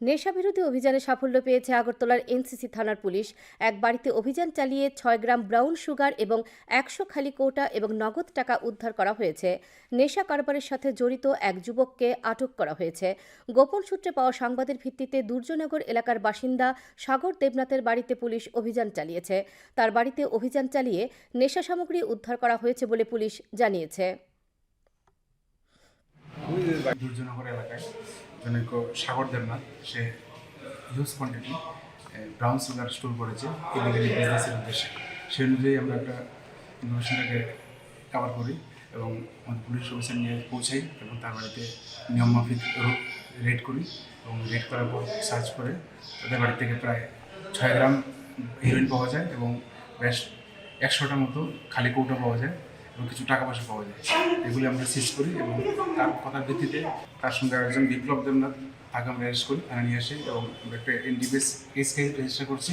নেশাবিরোধী অভিযানে সাফল্য পেয়েছে আগরতলার এনসিসি থানার পুলিশ। এক বাড়িতে অভিযান চালিয়ে ছয় গ্রাম ব্রাউন সুগার এবং একশো খালি কোটা এবং নগদ টাকা উদ্ধার করা হয়েছে। নেশা কারবারের সাথে জড়িত এক যুবককে আটক করা হয়েছে। গোপন সূত্রে পাওয়া সংবাদের ভিত্তিতে দুর্যনগর এলাকার বাসিন্দা সাগর দেবনাথের বাড়িতে পুলিশ অভিযান চালিয়েছে। তার বাড়িতে অভিযান চালিয়ে নেশা সামগ্রী উদ্ধার করা হয়েছে বলে পুলিশ জানিয়েছে। দুর্জনগর এলাকায় জনৈক সাগর দেবনাথ, সে huge quantity brown sugar store করেছে ইলিগালি বিজনেসের উদ্দেশ্যে। সেই অনুযায়ী আমরা একটা ইনফরমেশনটাকে কভার করি এবং আমাদের পুলিশ অফিসার নিয়ে পৌঁছাই এবং তার বাড়িতে নিয়ম মাফিক রেড করি এবং রেড করার পর সার্চ করে তাদের বাড়ি থেকে প্রায় ছয় গ্রাম হিরোইন পাওয়া যায় এবং বেশ একশোটার মতো খালি কৌটো পাওয়া যায়। এবং কিছু টাকা পয়সা পাওয়া যায়। এগুলি আমরা সিজ করি এবং তার কথার ভিত্তিতে তার সঙ্গে একজন বিপ্লব দেবনাথ তাকে আমরা অ্যারেস্ট করি থানা নিয়ে আসি এবং একটা এনডিপিএস কেস রেজিস্টার করছি।